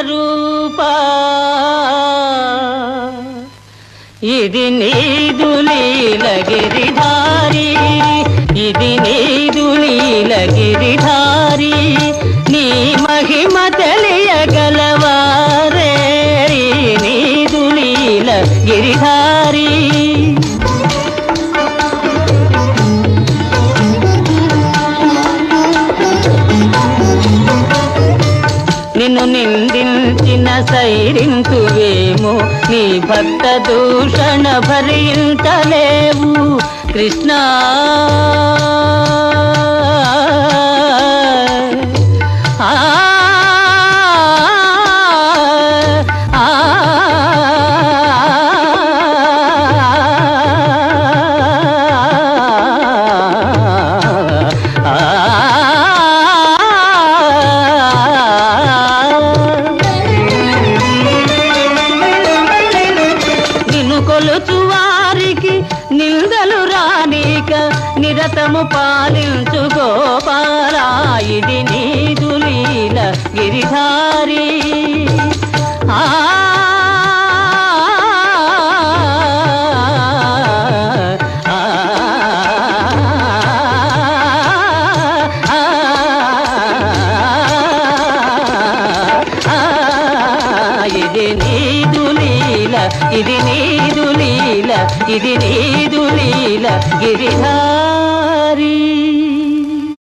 రూప. ఇది నీదు నీలగిరిధారి ఇది నీదు నీలగిరిధారి నీ మహిమ తెలియగలవారే నీదు నీలగిరిధారి. నిన్ను నిందించిన సైరింతువేమో నీ భక్త దూషణ భరించలేవు. కృష్ణా కొలుచు వారికి నిందలు రానిక నిరతము పాలించు గోపాలా ఇది నీదు గిరిధారి. ఆ, ఇది నీదు లీల ఇది నీదు లీల గిరిధారీ.